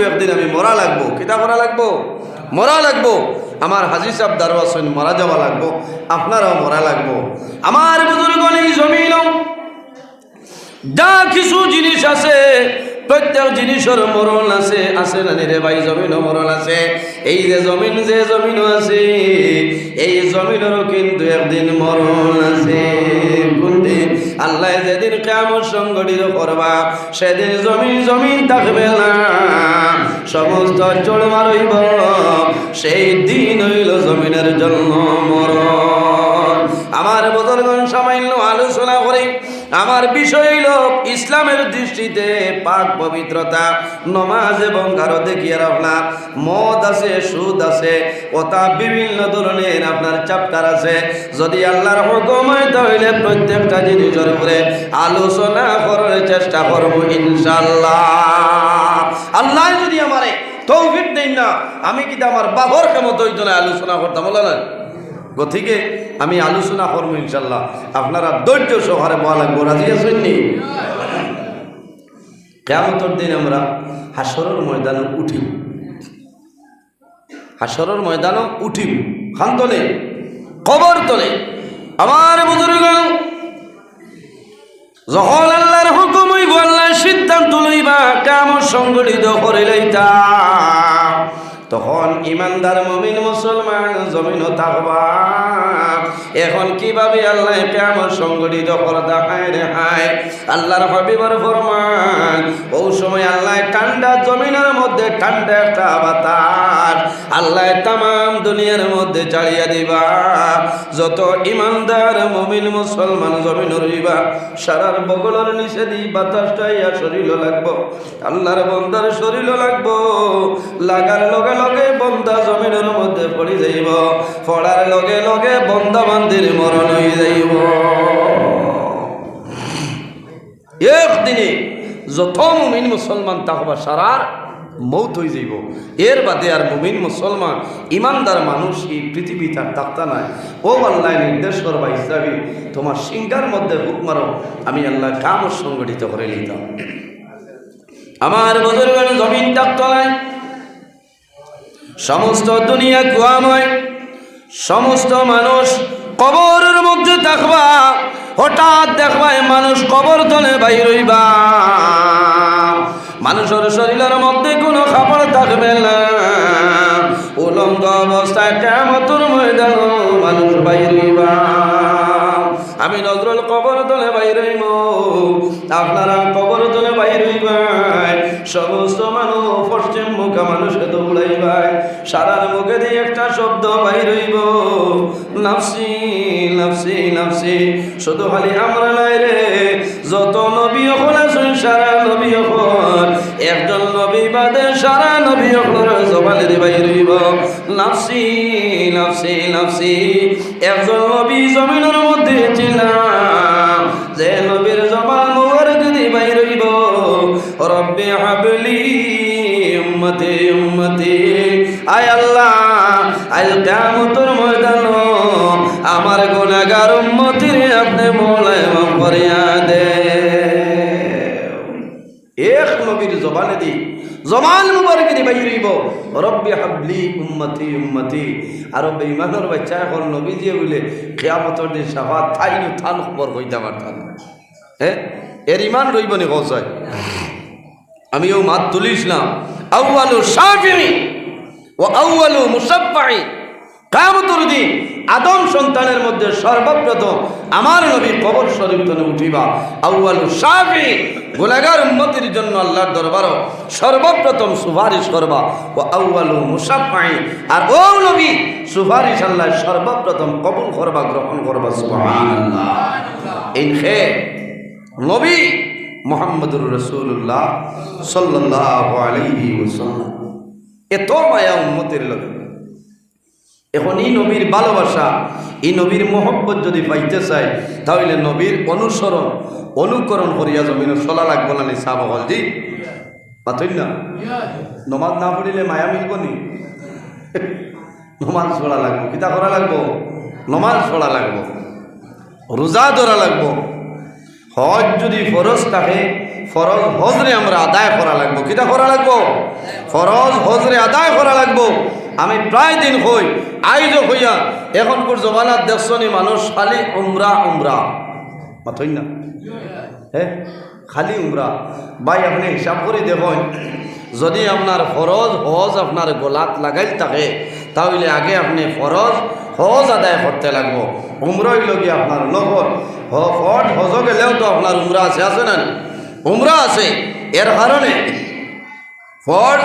লাগবো একদিন আমি মরা লাগবো। কিতা করা লাগবো? মরা লাগবো। আমার হাজি সাহেব দারওয়াসন মরা যাওয়া লাগবো। আপনারাও মরা লাগবো। আমার বুজুর্গ এই জমিন যা কিছু জিনিস আছে, প্রত্যেক জিনিসের মরণ আছে আছে না রে ভাই, জমিনও মরণ আছে। এই যে জমিন যে জমিন আছে, এই জমিনেরও কিন্তু একদিন মরণ আছে। কোনদিন আল্লাহ যেদিন কেমন সংগঠিত করবা, সেদিন জমিন জমিন থাকবে না। সমস্ত অঞ্চল মারইব, সেই দিন হইল জমিনের জন্ম মরণ। আমার বদরগণ সামান্য আলোচনা করি আমার বিষয় হইল ইসলামের দৃষ্টিতে পাক পবিত্রতা, নমাজ এবং কারও দেখিয়ে আপনার মদ আছে, সুদ আছে ওটা বিভিন্ন ধরনের আপনার চাপ্টার আছে। যদি আল্লাহর হুকুম হয় তাহলে প্রত্যেকটা জিনিসের উপরে আলোচনা করার চেষ্টা করব ইনশাল্লাহ আল্লাহ যদি আমারে তৌফিক দেন না, আমি কিন্তু আমার বাবর ওই জন্য আলোচনা করতাম বলে না গতিকে আমি আলোচনা করব ইনশাল্লাহ আপনারা ধৈর্য সহারে বলা লাগবো রাজি আছেন নি কেমতর দিন আমরা হাসরের ময়দানে উঠিব। হাসরের ময়দানও উঠিব। খান তোলে, কবর তোলে। আমার বুজুর্গ যখন আল্লাহর হুকুম হইব, আল্লাহর সিদ্ধান্ত লইবা কেমন সংগঠিত করে লইতা তখন ইমানদার মমিন মুসলমান জমিন থাকবা এখন কীভাবে আল্লাহ কেমন সংগঠিত করে দেখায় রে হায়, আল্লাহর হবিবর ফরমান। ও সময় আল্লাহ ঠান্ডা জমিনের মধ্যে ঠান্ডা একটা বাতাস আল্লাহ তাম দুনিয়ার মধ্যে চালিয়ে দিবা। যত ইমানদার মমিন মুসলমান জমিন রইবা, সারার বগলের নিচে দি বাতাসটা ইয়া শরীর লাগবো, আল্লাহর বন্দার শরীর লাগবো। লাগার লগে লগে বন্দা জমিনের মধ্যে পড়ি যাইব। পড়ার লগে লগে বন্দা বান্দির মরণ হয়ে যাইব। একদিনে যত মুমিন মুসলমান তাহবা সারার মৌত হয়ে যাইব। এর বাদে আর মুমিন মুসলমান ইমানদার মানুষ এই পৃথিবী তার তাক্তা নাই। ও আল্লাহ নির্দেশ করবা ইসলামী তোমার সিংহার মধ্যে হুক মারো, আমি আল্লাহ কাম সংগঠিত করে নিতাম। আমার বদরগণ জমিন তাক্তলায় সমস্ত দুনিয়া কুয়াময়, সমস্ত মানুষ কবরের মধ্যে দেখবা হঠাৎ দেখবা মানুষ কবর তলে বাইর হইবা। মানুষের শরীরের মধ্যে কোনো খাবার থাকবে না। উলঙ্গ অবস্থায় কেমতর ময়দান মানুষ বাইর হইবা। আমি নজরুল কবর তলে বাইর হইব। আপনারা কবর তলে বাইর হইবাই সমস্ত মানুষ পশ্চিম মুখে মানুষে দৌড়াইবাই সারার মুখে দিয়ে একটা শব্দ বাইর হইব। নাফসি নাফসি নাফসি। শুধু খালি আমরা নাই রে। যত নবী হল আছেন, সারা নবী হল একজন নবী বাদে সারা নবী হল জবানের বাইর হইব। নাফসি নাফসি নাফসি। একজন নবী জমিনের মধ্যে ছিলাম যে নবীর রব্বে হাবলি, উম্মতি উম্মতি। আয় আল্লাহ আজ কামতর ময়দান আমার গুনাহগার উম্মতির আপনি মোলায় মাফ করিয়া দে এক নবীর জবানে দি, জবান মুবারক দি বাইর হইব। রব্বি হাবলি উম্মতি উম্মতি। আর বেঈমানের বাচ্চা এখন নবী দিয়ে বলে, কিয়ামতের দিন সাফাত থাইনু, থান, খবর কইতে পারতাম হ্যাঁ? এর ইমান রইব নি কৌশয় আমিও মাত তুলিসলাম। আউয়ালু শাফিঈ ও আউয়ালু মুসাফফাই কামতুর আদম সন্তানের মধ্যে সর্বপ্রথম আমার নবী কবর শরীফ তনে উঠিবা। আউয়ালু শাফি গুলাগার উম্মতির জন্য আল্লাহর দরবারও সর্বপ্রথম সুপারিশ করবা। ও আউয়ালু মুসাফাই আর ও নবী সুপারিশ আল্লাহ সর্বপ্রথম কবুল করবা, গ্রহণ করবা, সুবহানাল্লাহ। ইন খে নবী মোহাম্মদুর রসুল্লাহ সাল্লাহ আলাইহি ওয়াসাল্লাম। এত মায়া উম্মতের লগে। এখন এই নবীর ভালোবাসা, এই নবীর মোহব্বত যদি পাইতে চাই, তাহলে নবীর অনুসরণ, অনুকরণ করিয়া জমিন চলা লাগবো না চাহ বহল জি? পাতই না? নমাজ না পড়িলে মায়া মিলব নি? নমাজ পড়া লাগবো, কিতা করা লাগবো? নমাজ পড়া লাগবো। রোজা ধরা লাগবো। হজ যদি ফরজ থাকে, ফরজ হজরে আমরা আদায় করা লাগবো। কিতা করা লাগবো? ফরজ হজরে আদায় করা লাগবো। আমি প্রায় দিন হই, আইজ হইয়া, এখনকার জমানার দেখছনি মানুষ খালি উমরা উমরা। মাথই না? হ্যাঁ খালি উমরা। ভাই, আপনি হিসাব করে দেখুন, যদি আপনার ফরজ হজ আপনার গোলাত লাগাইল থাকে, তাহলে আগে আপনি ফরজ হজ আদায় করতে লাগবো। উমরা হইল কি আপনার নগর। ফট, হজ গেলেও তো আপনার উমরা আছে আছে না? উমরা আছে। এর কারণে ফট,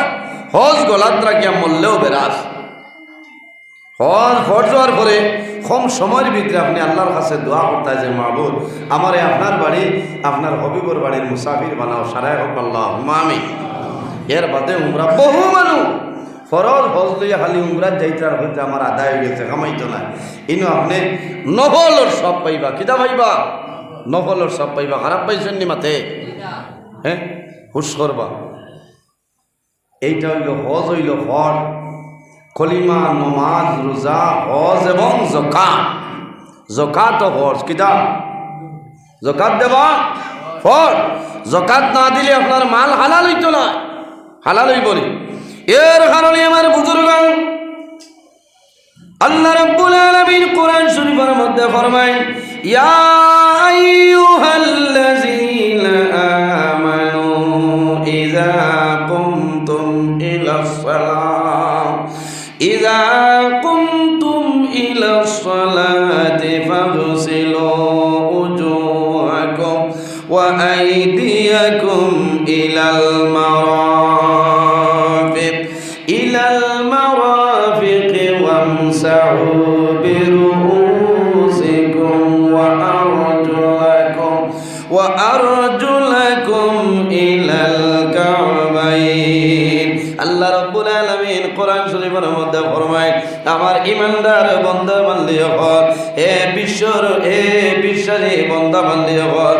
হজ গোলাত রাখিয়া মরলেও বেরাস হজ, ফট যাওয়ার পরে কম সময়ের ভিতরে আপনি আল্লাহর কাছে দোয়া করতে যে মাহবুদ আমার আপনার বাড়ি, আপনার হবিবর বাড়ির মুসাফির বানাও, সারাই হোক আল্লাহ আমি এর বাদে উমরা বহু মানুষ ফরজ হজ লইয়া খালি উমরাত যাইতার হইতে আমার আদায় হয়ে গেছে কামাইতো না। ইনো আপনি নফলর সব পাইবা, কিতা পাইবা? নফলর সব পাইবা, খারাপ পাইছেন নি মাথে হ্যাঁ? হুশ করবা। এইটা হইল হজ, হইল ফল কলিমা নমাজ, রোজা, হজ এবং জকাত জকাত হজ কিতা? জকাত দেবা? ফল জকাত না দিলে আপনার মাল হালাল হইতো না। হালাল হইব নি। এর কারণে আমার বুজুর্গ আল্লাহ রাব্বুল আলামিন কোরআন শরীফের মধ্যে ফরমায়, ইয়া আইয়ুহাল্লাযীনা আমানু ইযা কুমতুম ইলাস সালাম ইযা কুমতুম ইলাস সালাতি ফাগসিলু উজুহাকুম ওয়া আইদিয়াকুম ইলাল মারাফিক ইমানদার বন্ধা বান্ধি হে বিশ্বর হে বিশ্বাসী বন্ধা বান্ধি হল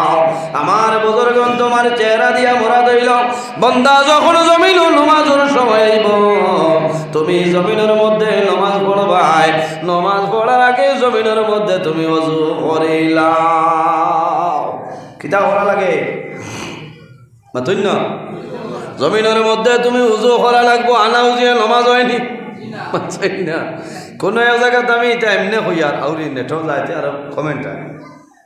আমার বুজুর্গন তোমার চেহারা দিয়া মোরা দইল বন্দা যখন জমিন নমাজের সময় তুমি জমিনের মধ্যে নমাজ পড়বাই। নমাজ পড়ার আগে জমিনের মধ্যে তুমি অজু করিলাম কিতা করা লাগে? না জমিনের মধ্যে তুমি উজু করা লাগবো, আনা উজিয়ে নমাজ হয়নি? কোনো জায়গাত আমি এটা এমনি হইয়ার আউরি নেটও যাইতে আর কমেন্ট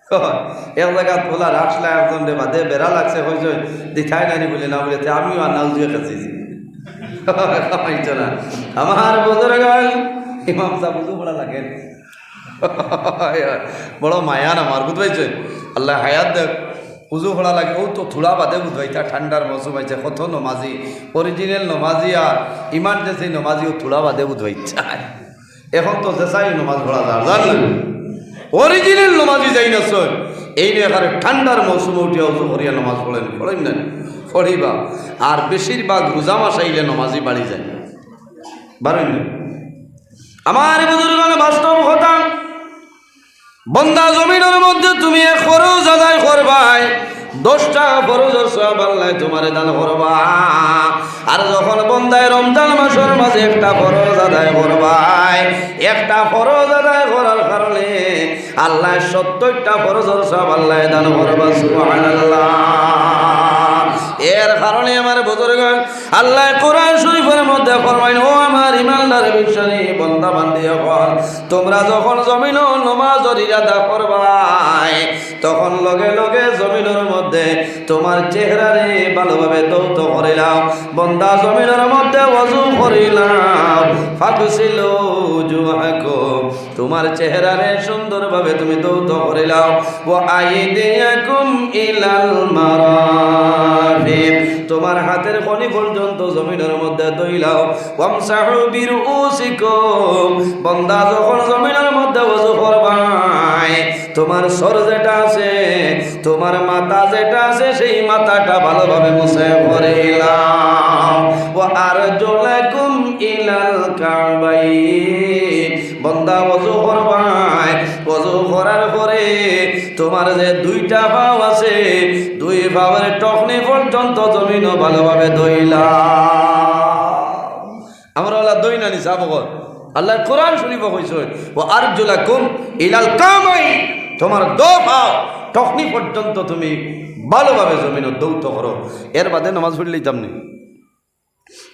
এক জায়গাত বলা রাখলে একজন রে বাদে বেড়া লাগছে হয়েছে দেখাই নানি বলে, না বলে আমিও আনা উজিয়ে কাছেছি কামাইতো না আমার বদর গেল, ইমাম সাহেব বুঝু বড় লাগেন বড় মায়ান আমার বুঝবাইছে আল্লাহ হায়াত দেখ পুজো ভরা লাগে ও তো থোড়া বাদে বুঝবাইতা ঠান্ডার মৌসুম আছে কত নমাজি অরিজিনাল নমাজি আর ইমান যে নমাজি ও থোড়া বাদে বুঝবাইছা এখন তো যেসাই নমাজ ভরা যার জান অরিজিনাল নমাজি যাই না সর এই নিয়ে এখানে ঠান্ডার মৌসুমে উঠিয়া উজু ভরিয়া নমাজ পড়েন পড়েন না। পড়িবা। আর বেশিরভাগ রোজা মাস আইলে নমাজি বাড়ি যায়। বাড়েন না। আমার বুজুর্গণ বাস্তব কথা, বন্দা জমিনের মধ্যে তুমি খরচ আদায় করবাই, দশটা ফরজের সব আল্লাহ তোমারে দান করবা। আর যখন বন্দায় রমজান মাসের মাঝে একটা ফরজ আদায় করবাই, একটা ফরজ আদায় করার কারণে আল্লাহ সত্তরটা ফরজর সব আল্লাহ দান করবা, সুবহানাল্লাহ। এর কারণে আমার বুজুর্গ, আল্লাহ কোরআন শরীফের মধ্যে ফরমাইন, ও আমার ইমানদার বিশ্বাসী বন্দা বান্দিয়া তোমরা যখন জমিন নমাজ ইরাদা করবাই, তখন লগে লগে তোমার চেহারারে ভালোভাবে দৌত করিলাম। বন্দা জমিনের মধ্যে ওযু করিলাম। ফাকুছিল তোমার চেহারারে সুন্দরভাবে তুমি দৌত করিলাম। ও আইদিয়াকুম ইলাল মারাফিক। তোমার হাতের খনি পর্যন্ত জমিনের মধ্যে দইলাও। ওয়ামসাহু বিরুসিকুম বন্দা যখন জমিনের মধ্যে ওযু তোমার সর যেটা আছে, তোমার মাথা যেটা আছে, সেই মাথাটা ভালোভাবে মুছে ভরিলাম ও আর জোলাকুম ইলাল কাবাই। বন্দা বজু করবায় বজু করার পরে তোমার যে দুইটা ভাব আছে, দুই ভাবের টকনি পর্যন্ত জমিন ভালোভাবে ধইলাম। আমরা ওলা দই না কর বগর আল্লাহ কোরআন শরীফ কইছে ও আরজুলা কুম ইলাল কামাই। তোমার দো পাও। টকনি পর্যন্ত তুমি ভালোভাবে জমিন দৌত করো। এর বাদে নামাজ পড়লেই তেমনি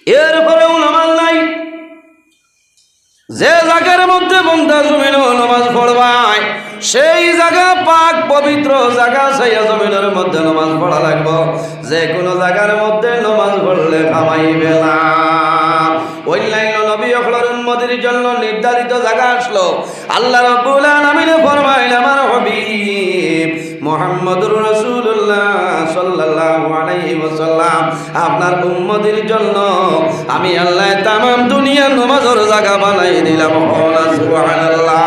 এরপরেও নামাজ নাই। যে জায়গার মধ্যে বন্ধা জমিন নামাজ পড়বাই, সেই জায়গা পাক পবিত্র জায়গা সেই জমিনের মধ্যে নামাজ পড়া লাগবো। যে কোনো জায়গার মধ্যে নামাজ পড়লে খামাইবে না। অন্যান্য উন্মতির জন্য নির্ধারিত জায়গা আসলো। আল্লাহ রব্বুল আলামিনে আমার হবিব মোহাম্মদুর রাসূলুল্লাহ সাল্লাল্লাহু আলাইহি ওয়াসাল্লাম, আপনার উম্মতির জন্য আমি আল্লাহ তামাম দুনিয়ার নামাজের জায়গা বানাই দিলাম। সুবহানাল্লাহ।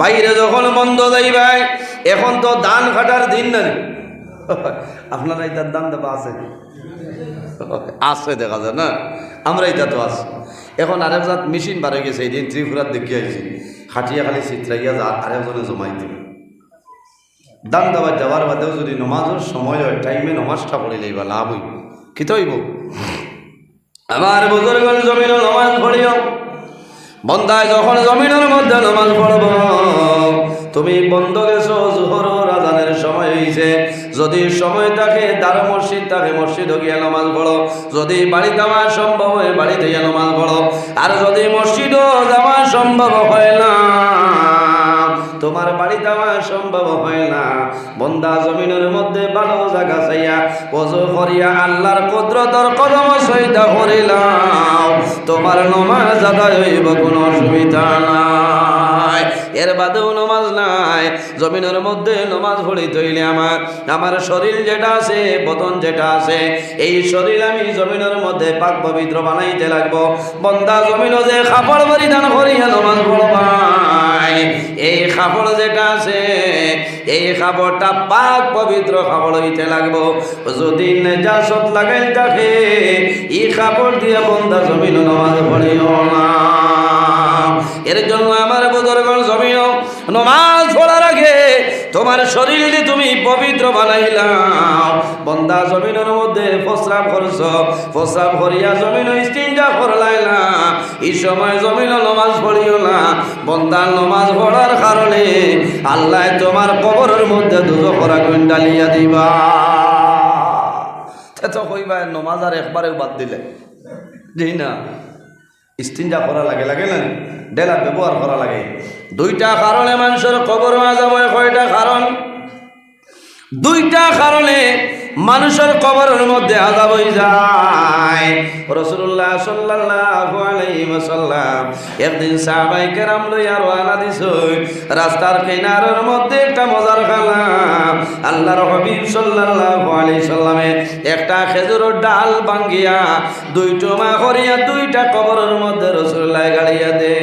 বাইরে যখন বন্ধ যাই ভাই, এখন তো দান কাটার দিন না আপনারা এটার দাম দেবা আছে? আছে দেখা যায় না? আমরা এটা তো আছে। এখন আরেক জাত মেশিন হয়ে গেছে এই দিন ত্রিপুরার দেখি আইছি খাটিয়া খালি চিত্রাইয়া যা আরেকজনে জমাই দিবে দান দাবার যাওয়ার বাদেও যদি নমাজের সময় হয়, টাইমে নমাজটা পড়ে যাইবা লাভ হইব। কি তো হইব? আমার বুজুর্গন জমিন নমাজ পড়িও বন্দায় যখন জমিনের মধ্যে নমাজ পড়ব তুমি বন্ধ গেছো, জোহর রাজানের সময় হয়েছে যদি সময় থাকে দার মসজিদ থাকে, মসজিদ গিয়ে নমাজ পড়ো। যদি বাড়ি যাওয়া সম্ভব হয়, বাড়িতে গিয়ে নমাজ পড়ো। আর যদি মসজিদও যাওয়া সম্ভব হয় না, তোমার বাড়ি যাওয়া সম্ভব হয় না। বন্দা জমিনের মধ্যে ভালো জায়গা চাইয়া ওজো করিয়া আল্লাহর কুদরতর কদম সইতা করিলাম তোমার নমাজ আদায় হইব, কোনো অসুবিধা নাই, এর বাদেও নমাজ নাই, জমিনের মধ্যে নমাজ পড়ি তৈলে আমার আমার শরীর যেটা আছে বদন যেটা আছে, এই শরীর আমি জমিনের মধ্যে পাক পবিত্র বানাইতে লাগবো। বন্দা জমিন যে খাপড় পরিধান করিয়া নমাজ পড়বাই, এই খাপড় যেটা আছে, এই খাপড়টা পাক পবিত্র খাপড় হইতে লাগবো। যদি নেজাসত লাগাই থাকে এই খাপড় দিয়ে বন্দা জমিন নমাজ পড়িও না। এর জন্য আমার বুজুর্গণ জমিও নমাজ পড়ার আগে তোমার শরীরটি তুমি পবিত্র বানাইলাম বন্দা জমিনের মধ্যে প্রস্রাব করছ প্রস্রাব করিয়া জমিন স্টিনজা করলাইলা এই সময় জমিন নমাজ পড়িও না। বন্দা নমাজ পড়ার কারণে আল্লাহ তোমার কবরের মধ্যে দুজো করা ডালিয়া দিবা। তো কইবা, নমাজ আর একবারে বাদ দিলে। জি না। ইস্তিনজা করা লাগে লাগে না? ডেলা ব্যবহার করা লাগে। দুইটা কারণে মানুষের কবর মাঝাময় কয়টা কারণ? দুইটা কারণে মানুষের কবরের মধ্যে আজাব হয়ে যায়। রসুল্লাহ সাল্লাল্লাহু আলাইহি একদিন সাহাবাই কেরাম লইয়া রওনা দিছ। রাস্তার কিনারের মধ্যে একটা মজার খালাম আল্লাহর হাবিব সাল্লাল্লাহু আলাইহি সাল্লামে একটা খেজুরের ডাল ভাঙ্গিয়া দুইটো টমা করিয়া দুইটা কবরের মধ্যে রসুল্লাহ গাড়িয়া দে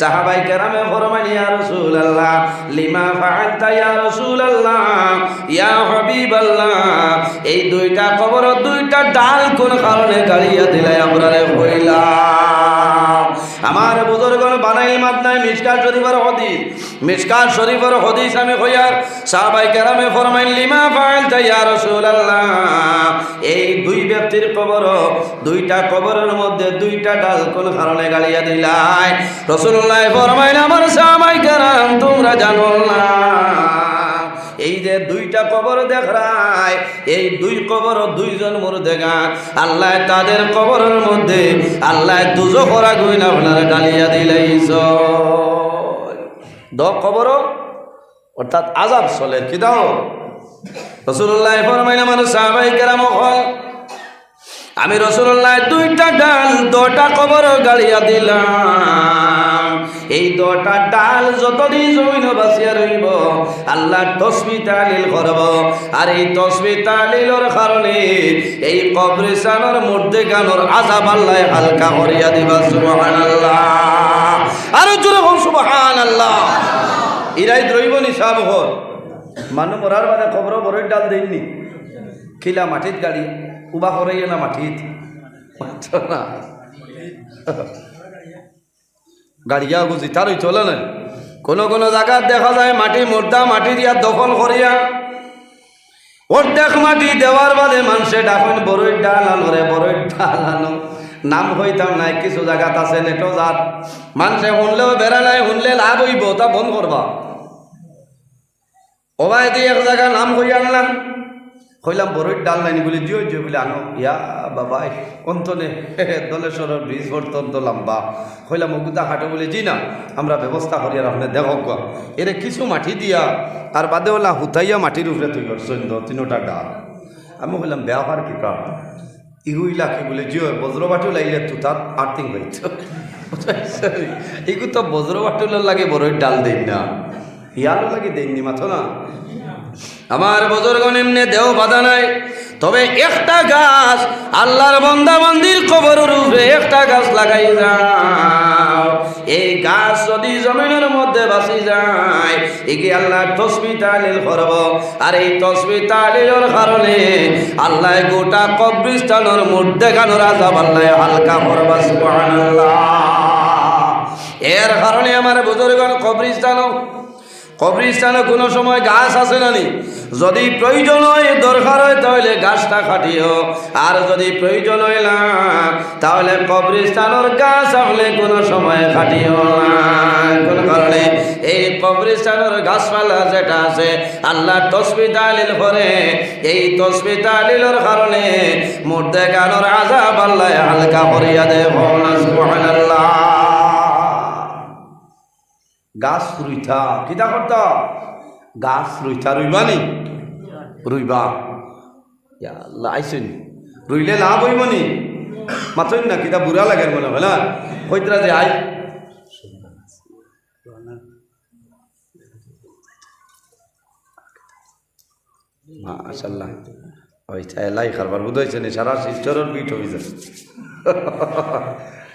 সাহাবাই কেরামে ফরমান ইয়া রাসূলুল্লাহ, লিমা ফাআলতা, ইয়া রাসূলুল্লাহ, ইয়া হাবিবাল্লাহ, এই দুইটা কবর দুইটা ডাল কোন কারণে গাড়িয়া দিলাই আমরা রে হইলাম? আমার বুজুর্গণ বানাইল মাদনায় মিসকাত শরীফের হদিস। মিসকাত শরীফের হদিস আমি হইয়ার সাহাবাই কেরামে ফরমাইল লিমা ফাআলতা ইয়া রাসূলুল্লাহ? এই দুই ব্যক্তির কবর, দুইটা কবরের মধ্যে দুইটা ডাল কোন কারণে গাড়িয়া দিলাই? রসুল্লাহ ফরমাইল আমার সাহাবাই কেরাম, তোমরা জানো না। এই যে দুইটা কবর দেখায়। এই দুই কবর দুইজন মোর দেখা। আল্লাহ তাদের কবরের মধ্যে আল্লাহ দুজো করা গইন আপনার ডালিয়া দিলাইছ। দ কবর, অর্থাৎ আজাব চলে। কি দাও? রসুল্লাহ ফরমাইনা মানুষ সাহাবাই কেরাম আমি রসুল্লাহ দুইটা ডাল, দটা কবর গাড়িয়া দিলাম। এই দটা ডাল যতদিন জমিন বাঁচিয়া রইব আল্লাহ তসবি তালিল করব। আর এই তসবি তালিলর কারণে এই কবরিস্তানের মধ্যে গানোর আজাব আল্লাহ হালকা করিয়া দিবা সুবহান আল্লাহ আরও জোরে হোক সুবহান আল্লাহ ইরাই দ্রৈব নিশাব হল মানুষ মরার মানে খবর বড়ই ডাল দেননি খিলা মাটিত গাড়ি, উবা করাইয়ে না মাটিত। না। গাড়িয়া বুঝি, তারই চলে না কোনো কোনো জায়গা দেখা যায় মাটি মোর্দা মাটি দিয়া দখল করিয়া অর্ধেক মাটি দেওয়ার বাদে মানুষে ডাকুন বড়ই ডাল আনো রে বড়ই ডাল আনো। নাম হইতাম নাই, কিছু জায়গাত আছে নেটো যাত মানুষে শুনলেও বেড়া নাই, শুনলে লাভ হইব, তা বন্ধ করবা। ওবাই দিয়ে এক জায়গা নাম হই আনলাম। কইলাম বড়ই ডাল নাইনি বলে জিও জিও বলে আনো। ইয়া বাবা অন্তনে দলেশ্বরের ব্রিজ অত্যন্ত লম্বা। কইলাম, অগুদা হাটে বলে জি না, আমরা ব্যবস্থা করি আর আপনি দেখো। এরে কিছু মাটি দিয়া, আর বাদে ওলা হুতাইয়া মাটির উপরে তুই করছেন তিনোটা ডাল। আমি বললাম ব্যবহার কি কার ইহু ইলাকে বলে, জিও বজ্রবাটু লাইলে তু তার আর্থিং হইত। এগু তো বজ্রবাটুলের লাগে বড়ই ডাল দেন না। ইয়ারও লাগে দেননি মাথো না। আমার বজরগণ, এমনি দেহ বাধা নাই। তবে একটা গাছ আল্লাহর বন্দা মন্দির কবরের উপরে একটা গাছ লাগাই যাও। এই গাছ যদি জমিনের মধ্যে বাসি যায়, একে আল্লাহ তসবি তালিল করব। আর এই তসবি তালিলের কারণে আল্লাহ গোটা কবরিস্তানের মধ্যে গানোর আজাব আল্লাহ হালকা সুবহানাল্লাহ। এর কারণে আমার বুজুর্গণ কবরিস্তানও কবরিস্তানে কোনো সময় গাছ আছে না নি? যদি প্রয়োজন হয়, দরকার হয়, তাহলে গাছটা কাটিও। আর যদি প্রয়োজন হয় না, তাহলে কবরিস্তানের গাছ আপনি কোনো সময় কাটিও না। কোন কারণে এই কবরিস্তানের গাছপালা যেটা আছে, আল্লাহ তসবি তালিল করে। এই তসবি তালিলের কারণে মুর্দে গানোর আজাব আল্লাহ হালকা করিয়া দে সুবহানাল্লাহ। গাছ রুইথা কিতা করতা গাছ রুইথা রুইবা ইয়া আল্লাহ আইসেন রুইলে লাভ হইবনি মাথইন না, কিতা বুড়া লাগে মনে হয় না কইতরা যে আই। নি? হইছে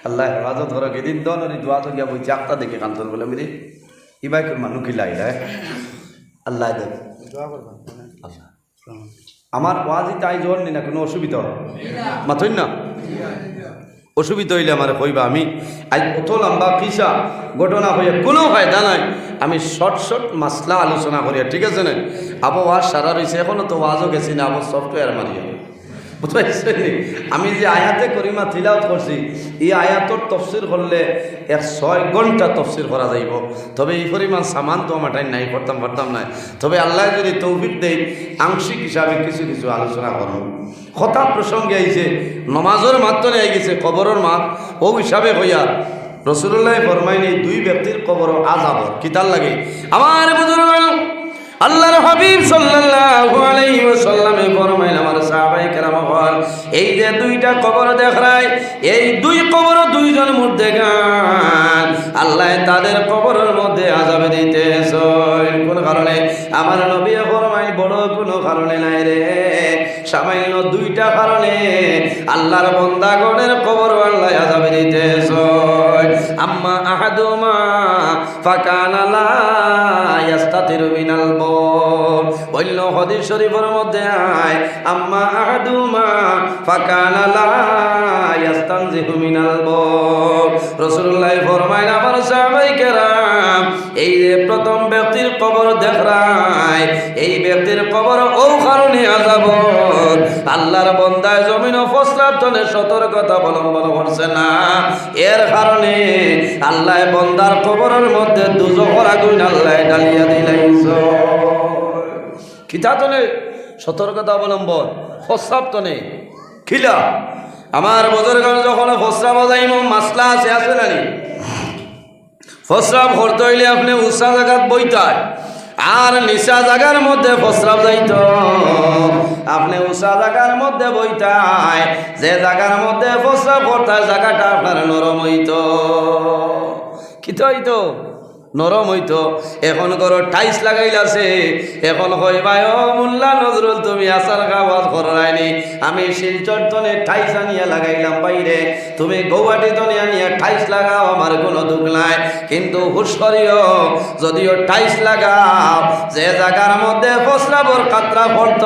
আল্লাহ হেফাজত করো এদিন দন দোয়া তো গিয়া বইছে আক্তা দেখে কান্তন বলে মানুষ কি রে আল্লাহ দেব আল্লাহ। আমার ওয়াজি তাই জোর নি না কোনো অসুবিধা? মাথইন না? অসুবিধা হইলে আমার কইবা আমি আজ কত লম্বা কিসা ঘটনা হয়ে কোনো ফায়দা নাই। আমি শর্ট শর্ট মাসলা আলোচনা করিয়া ঠিক আছে না? আবহাওয়া সারা রয়েছে এখনও তো ওয়াজও গেছি না আবো সফটওয়্যার মারিয়া। বুঝতে আমি যে আয়াতে করিমা তিলাওত করছি, এই আয়াতর তফসির করলে এক ছয় ঘণ্টা তফসির করা যাইব। তবে এই পরিমাণ সামান তো আমার নাই, করতাম, পারতাম নাই। তবে আল্লাহ যদি তৌফিক দেয়, আংশিক হিসাবে কিছু কিছু আলোচনা করব কথা প্রসঙ্গে আইছে নমাজের মাধ্যমে আই গেছে, কবরের মাত, ও হিসাবে হইয়া রসুল্লাহ ফরমাইনি দুই ব্যক্তির কবর আজাব কিতার লাগে? আমার আল্লাহর হাবিব সাল্লাল্লাহু আলাইহি এই যে দুইটা কবর দেখায় এই দুই কবর দুইজন মধ্যে গান। আল্লাহ তাদের কবরের মধ্যে আযাব দিতেছে। কোন কারণে? আমার নবী ফরমাইল, বড় কোনো কারণে নাই রে। সামান্য দুইটা কারণে আল্লাহর বন্দাগণের কবর আল্লাহ আযাব দিতেছে। আম্মা আহাদুমা, ফাকানা লা ইয়াস্তাতিরু মিনাল বল অন্য হাদিস শরীফের মধ্যে আয়, আম্মা আহাদুমা ফাকানা লা মিনাল বল রাসূলুল্লাহ আমার কেরাম, এই যে প্রথম ব্যক্তির কবর দেখায়, এই ব্যক্তির কবর ও কারণে আযাব আল্লাহর বন্দায় জমিন ও ফসলার জন্য সতর্কতা অবলম্বন করছে না। এর কারণে আল্লাহ বন্দার কবরের মধ্যে দুজোর আগুন আল্লাহ ডালিয়া দিলাইছ খিতাতনে সতর্কতা অবলম্বন ফসলাপতনে খিলা, আমার বজরগান যখন ফসরা বাজাইম মাসলা আছে আছে নানি ফসরাব করতে হইলে আপনি উষা জায়গাত বইতায়, আর নিশা জাগার মধ্যে ফসরাব যাইত। আপনি উষা জাগার মধ্যে বইতায়, যে জাগার মধ্যে ফসরাব করতায় জায়গাটা আপনার নরম হইত। কি তো হইতো? নরম হইতো। এখন করো টাইস লাগাইলাছে। এখন কইবাই ও মোল্লা নজরুল, তুমি আসার খাওয়াজ করাইনি আমি শিলচর তনে টাইস আনিয়া লাগাইলাম বাইরে। তুমি গৌহাটি তনে আনিয়া টাইস লাগাও, আমার কোনো দুঃখ নাই। কিন্তু হুশ করিও, যদিও টাইস লাগাও, যে জায়গার মধ্যে ফসলাবর কাতরা পড়ত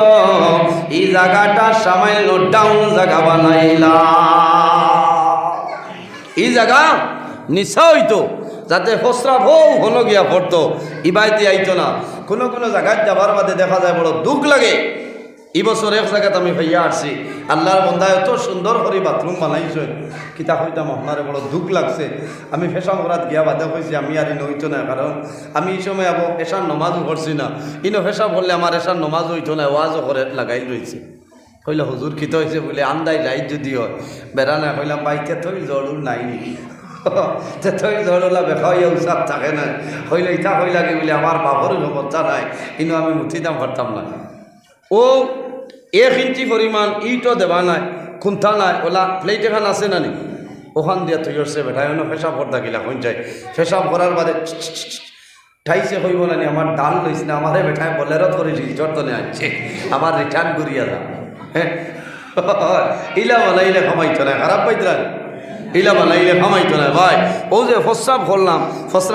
এই জায়গাটা সামান্য ডাউন জায়গা বানাইলা এই জায়গা নিশা হইতো। যাতে ফসরা বউ হলো গিয়া পড়তো। ইবাইতে আইতো না। কোনো কোনো জায়গায় যাবার বাদে দেখা যায় বড় দুঃখ লাগে। এই বছর এক জায়গাতে আমি ভাইয়া আসছি। আল্লাহর বন্ধায় এত সুন্দর করে বাথরুম বানাইছে কিতা হইতাম আপনার, বড় দুঃখ লাগছে। আমি ফেসা করাত গিয়া বাদে কইছি, আমি আর ইনো হইতো না, কারণ আমি এই সময় আবার এসার নমাজও করছি না। ইনো ফেসা বললে আমার এসার নমাজ হইতো না, ওয়াজও করে লাগাই রয়েছে কইলে, হুজুর খিত হয়েছে বলে আন্দাই লাইট যদি হয়। বেড়া না কইলাম বাইকে থই জরুর নাই নি তে থই জরুলা বেখাইয়া উসাদ থাকে না। হইলে ইটা হইলা কি বলে আমার বাবরের অবস্থা নাই, কিন্তু আমি মুঠি দাম পারতাম না। ও এক ইঞ্চি পরিমাণ ইটও দেবা নাই, খুন্থা নাই, ওলা প্লেট এখান আছে না নি? ওখান দিয়া থই আসছে বেঠাই অন্য পেশাব করতে গিলা কোন যাই পেশাব করার বাদে ঠাইছে হইব না নি, আমার ডাল লইছে না, আমারে বেঠায় বলেরত করে রিজর্ট তো আনছে, আমার রিটার্ন করিয়া দাও। হ্যাঁ? ইলা বানাইলে খামাইতো না, খারাপ পাইতরা ইলা বানাইলে খামাইতো না, ভাই। ও যে ফসরাব করলাম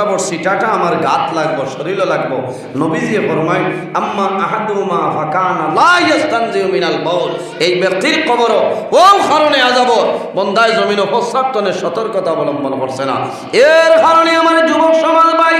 পড়ছি টাটা, আমার গাত লাগবো, শরীরও লাগবো। নবীজি ফরমাই আম্মা আহাদুমা ফাকানা লা ইস্তানজিউ মিনাল বাউল। এই ব্যক্তির কবর ও কারণে আযাব? বন্দায় জমিন ফসরাব তনে সতর্কতা অবলম্বন করছে না। এর কারণে আমার যুবক সমাজ, ভাই